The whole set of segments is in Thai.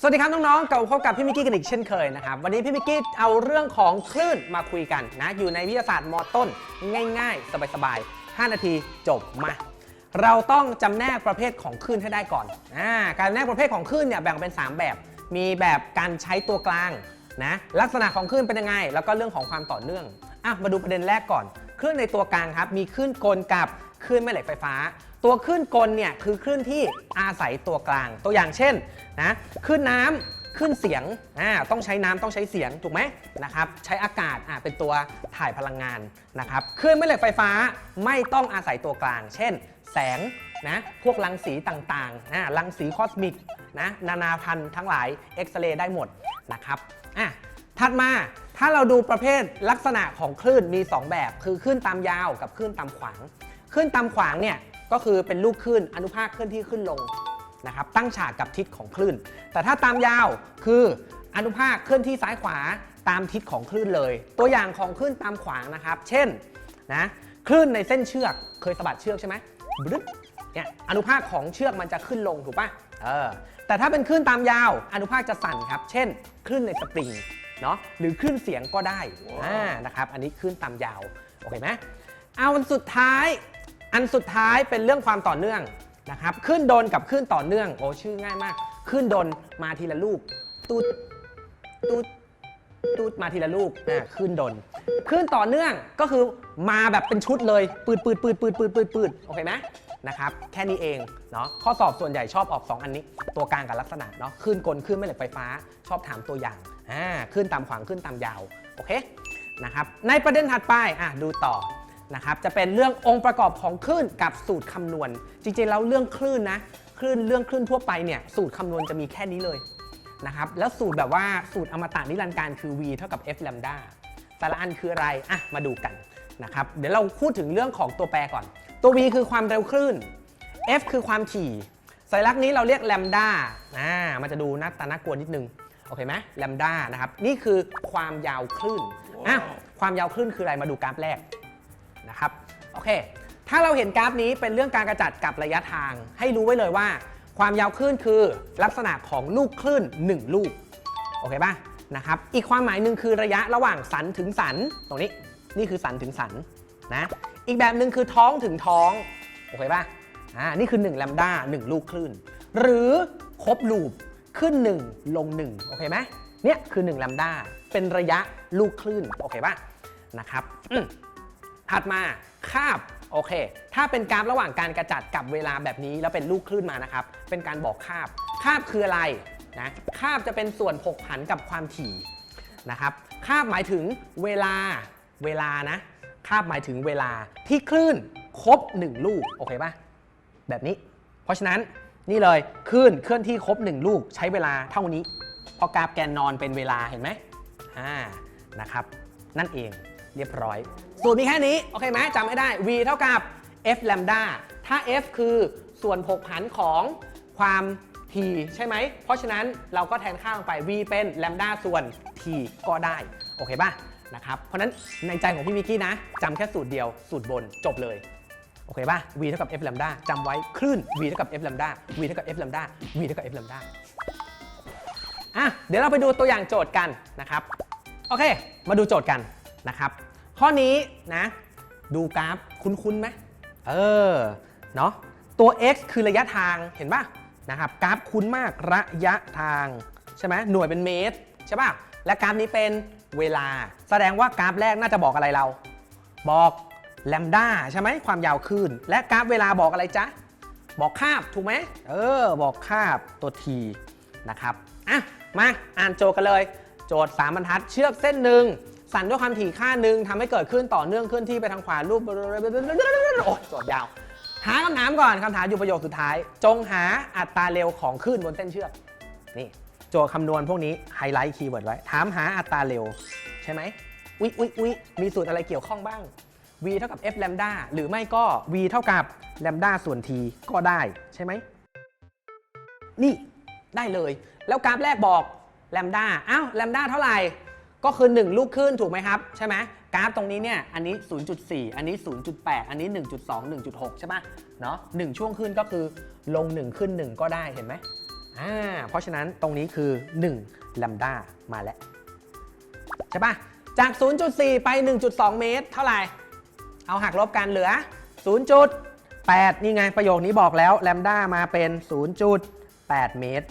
สวัสดีครับน้องๆกลับมาพบกับพี่มิกกี้กันอีกเช่นเคยนะครับ วันนี้พี่มิกกี้เอาเรื่องของคลื่นมาคุยกันนะ อยู่ในวิทยาศาสตร์มต้น ง่าย ๆ สบายๆ 5 นาทีจบมา เราต้องจำแนกประเภทของคลื่นให้ได้ก่อนอ่าการจำแนกประเภทของคลื่นเนี่ยแบ่งเป็น 3 แบบ มีแบบการใช้ตัวกลางนะลักษณะของคลื่นเป็นยังไง แล้วก็เรื่องของความต่อเนื่องอะมาดูประเด็นแรกก่อนคลื่นในตัวกลางครับมีคลื่นกลกับคลื่นแม่เหล็กไฟฟ้า ตัวคลื่นกลเนี่ยคือคลื่นที่อาศัยตัวกลาง ตัวอย่างเช่นนะคลื่นน้ำคลื่นเสียงอ่าต้องใช้น้ำต้องใช้เสียงถูกไหมนะครับใช้อากาศอ่าเป็นตัวถ่ายพลังงานนะครับคลื่นแม่เหล็กไฟฟ้าไม่ต้องอาศัยตัวกลาง เช่น แสงนะพวกรังสีต่างๆอ่ารังสีคอสมิกนะนานาพันธุ์ทั้งหลายเอ็กซเรย์ได้หมดนะครับอะถัดมาถ้าเราดูประเภทลักษณะของคลื่นมี 2 แบบ คือคลื่นตามยาวกับคลื่นตามขวางคลื่นตามขวางเนี่ย ก็คือเป็นลูกคลื่นอนุภาคเคลื่อนที่ขึ้นลงนะครับตั้งฉากกับทิศของคลื่น แต่ถ้าตามยาวคืออนุภาคเคลื่อนที่ซ้ายขวาตามทิศของคลื่นเลย ตัวอย่างของคลื่นตามขวางนะครับ เช่นนะคลื่นในเส้นเชือกเคยสะบัดเชือกใช่ไหมบรึ๊ดเนี่ยอนุภาคของเชือกมันจะขึ้นลงถูกปะเออแต่ถ้าเป็นคลื่นตามยาว อนุภาคจะสั่นครับ เช่นคลื่นในสปริงเนาะหรือคลื่นเสียงก็ได้อ่านะครับ อันนี้คลื่นตามยาว โอเคไหมเอาอันสุดท้าย อันสุดท้ายเป็นเรื่องความต่อเนื่องนะครับคลื่นโดนกับคลื่นต่อเนื่องโอ้ชื่อง่ายมากคลื่นโดนมาทีละลูกตูดตูดตูดมาทีละลูกอ่าคลื่นโดนคลื่นต่อเนื่องก็คือมาแบบเป็นชุดเลยปืดปืดปืดปืดปืดปืดปืดโอเคไหมนะครับแค่นี้เองเนาะข้อสอบส่วนใหญ่ชอบออก 2 อันนี้ ตัวกลางกับลักษณะเนาะคลื่นกลคลื่นแม่เหล็กไฟฟ้า ชอบถามตัวอย่างอ่าขึ้นตามขวางขึ้นตามยาวโอเคนะครับในประเด็นถัดไปอะดูต่อ นะครับจะเป็นเรื่ององค์ประกอบของคลื่นกับสูตรคำนวณ จริงๆแล้วเรื่องคลื่นนะคลื่นเรื่องคลื่นทั่วไปเนี่ยสูตรคำนวณจะมีแค่นี้เลยนะครับแล้วสูตรแบบว่าสูตรอมตะนิรันดร์การคือ v เท่ากับ f lambda แต่ละอันคืออะไรอะมาดูกันนะครับเดี๋ยวเราพูดถึงเรื่องของตัวแปรก่อน ตัว v คือความเร็วคลื่น f คือความถี่สัญลักษณ์นี้เราเรียกแลมด้าอ่ามันจะดูหน้าตาน่ากลัวนิดนึง โอเคไหมแลมด้านะครับ นี่คือความยาวคลื่นอะความยาวคลื่นคืออะไร มาดูกราฟแรก นะครับโอเค ถ้าเราเห็นกราฟนี้เป็นเรื่องการกระจัดกับระยะทาง ให้รู้ไว้เลยว่า ความยาวคลื่นคือลักษณะของลูกคลื่น 1 ลูกโอเคป่ะนะครับอีกความหมายหนึ่งคือระยะระหว่างสันถึงสันตรงนี้นี่คือสันถึงสันนะอีกแบบหนึ่งคือท้องถึงท้องโอเคป่ะอ่านี่คือ1แลมด้า1ลูกคลื่น หรือครบลูปขึ้น 1 ลง 1 โอเคไหมเนี่ยคือ1แลมด้าเป็นระยะลูกคลื่น โอเคป่ะนะครับอื ถัดมาคาบโอเค ถ้าเป็นกราฟระหว่างการกระจัดกับเวลาแบบนี้แล้วเป็นลูกคลื่นมานะครับ เป็นการบอกคาบ คาบคืออะไรนะคาบจะเป็นส่วนผกผันกับความถี่นะครับ คาบหมายถึงเวลา เวลานะ คาบหมายถึงเวลาที่คลื่นครบ 1 ลูก โอเคป่ะแบบนี้ เพราะฉะนั้นนี่เลยคลื่นเคลื่อนที่ครบ 1 ลูกใช้เวลาเท่านี้เพราะกราฟแกนนอนเป็นเวลาเห็นไหมอ่า นะครับ นั่นเองเรียบร้อย สูตรมีแค่นี้ โอเคไหมจำให้ได้ v เท่ากับ f lambda ถ้า f คือส่วนผกผันของความ t ใช่ไหม เพราะฉะนั้นเราก็แทนค่าลงไป v เป็น lambda ส่วน t ก็ได้ โอเคป่ะนะครับเพราะนั้นในใจของพี่มิกกี้นะจำแค่สูตรเดียวสูตรบนจบเลย โอเคป่ะ v เท่ากับ f lambda จำไว้คลื่น v เท่ากับ f lambda v เท่ากับ f lambda v เท่ากับ f lambda อะเดี๋ยวเราไปดูตัวอย่างโจทย์กันนะครับโอเค มาดูโจทย์กันนะครับ ข้อนี้นะ ดูกราฟคุ้นๆไหมเออเนาะตัว x คือระยะทางเห็นป่ะนะครับกราฟคุ้นมากระยะทางใช่ไหมหน่วยเป็นเมตรใช่ป่ะและกราฟนี้เป็นเวลา แสดงว่ากราฟแรกน่าจะบอกอะไรเรา บอกแลมด้าใช่ไหมความยาวคลื่นและกราฟเวลาบอกอะไรจ๊ะบอกคาบถูกไหมเออ บอกคาบตัวทีนะครับอะมาอ่านโจทย์กันเลย โจทย์ 3 บรรทัดเชือกเส้นหนึ่ง สั่นด้วยความถี่ค่าหนึ่งทำให้เกิดขึ้นต่อเนื่องเคลื่อนที่ไปทางขวารูปโอ้ยโจทย์ยาว หาคำถามก่อนคำถามอยู่ประโยคสุดท้าย จงหาอัตราเร็วของคลื่นบนเส้นเชือกนี่โจทย์คำนวณพวกนี้ไฮไลท์คีย์เวิร์ดไว้ ถามหาอัตราเร็ว ใช่ไหมอุ๊ยอุ๊ยอุ๊ยมีสูตรอะไรเกี่ยวข้องบ้าง v เท่ากับ f lambda หรือไม่ก็ v เท่ากับ lambda ส่วน t ก็ได้ใช่ไหม นี่ได้เลย แล้วกราฟแรกบอก lambda อ้าว lambda เท่าไหร่ ก็คือ 1 ลูกคลื่นถูกไหมครับ ใช่ไหมกราฟตรงนี้เนี่ยอันนี้ 0.4 อันนี้ 0.8 อันนี้ 1.2 1.6 ใช่ไหมเนาะหนึ่งช่วงขึ้นก็คือลง 1 ขึ้น 1 ก็ได้เห็นไหมอ่าเพราะฉะนั้นตรงนี้คือ1ลัมดามาแล้ว ใช่ปะจาก 0.4 ไป 1.2 เมตร เท่าไหร่ เอาหักลบกันเหลือ 0.8 นี่ไงประโยคนี้บอกแล้วแลมด้ามาเป็น 0.8 เมตร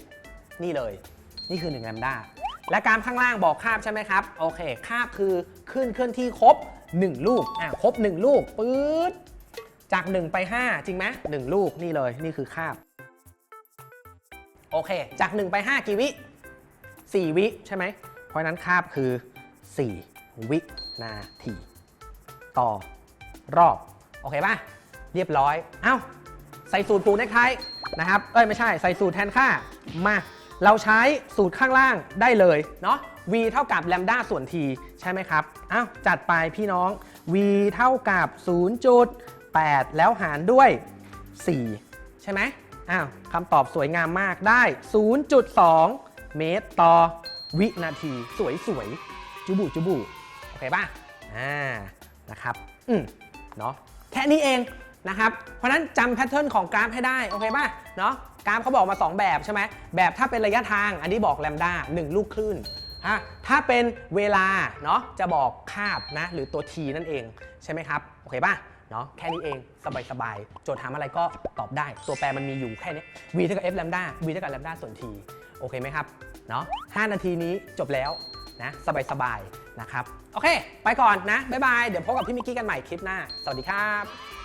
นี่เลย นี่คือ1แลมด้า และกามข้างล่างบอกคาบใช่ไหมครับ โอเค คาบคือขึ้นเคลื่อนที่ครบ 1 ลูก อะ ครบ 1 ลูกปื๊ด จาก 1 ไป 5 จริงไหม1ลูกนี่เลย นี่คือคาบ โอเค จาก 1 ไป 5 กี่วิ 4 วิใช่ไหม เพราะฉะนั้นคาบคือ 4 วินาที ต่อรอบ โอเคป่ะ เรียบร้อย เอ้า ใส่สูตรปูเน็กไทนะครับ เอ้ย ไม่ใช่ ใส่สูตรแทนค่า มา เราใช้สูตรข้างล่างได้เลยเนาะ v เท่ากับแลมด้าส่วน t ใช่ไหมครับเอ้าจัดไปพี่น้อง v เท่ากับ 0.8 แล้วหารด้วย 4 ใช่ไหมอ้าวคำตอบสวยงามมากได้ 0.2 เมตรต่อวินาทีสวยสวยๆ จุบุจุบุโอเคป่ะ อ่า นะครับ อืมเนาะ แค่นี้เองนะครับ เพราะนั้นจำแพทเทิร์นของกราฟให้ได้ โอเคป่ะ เนาะ กราฟเขาบอกมา 2 แบบใช่ไหมแบบถ้าเป็นระยะทางอันนี้บอกแลมด้า1 ลูกคลื่นฮะถ้าเป็นเวลาเนาะจะบอกคาบนะหรือตัว t นั่นเองใช่ไหมครับโอเคป่ะเนาะแค่นี้เองสบายๆโจทย์ถามอะไรก็ตอบได้ ตัวแปรมันมีอยู่แค่นี้ v เท่ากับ f แลมด้า v เท่ากับแลมด้าส่วน t โอเคไหมครับเนาะ5นาทีนี้จบแล้วนะสบายๆนะครับ โอเค ไปก่อนนะ บ๊ายบาย เดี๋ยวพบกับพี่มิกกี้กันใหม่คลิปหน้า สวัสดีครับ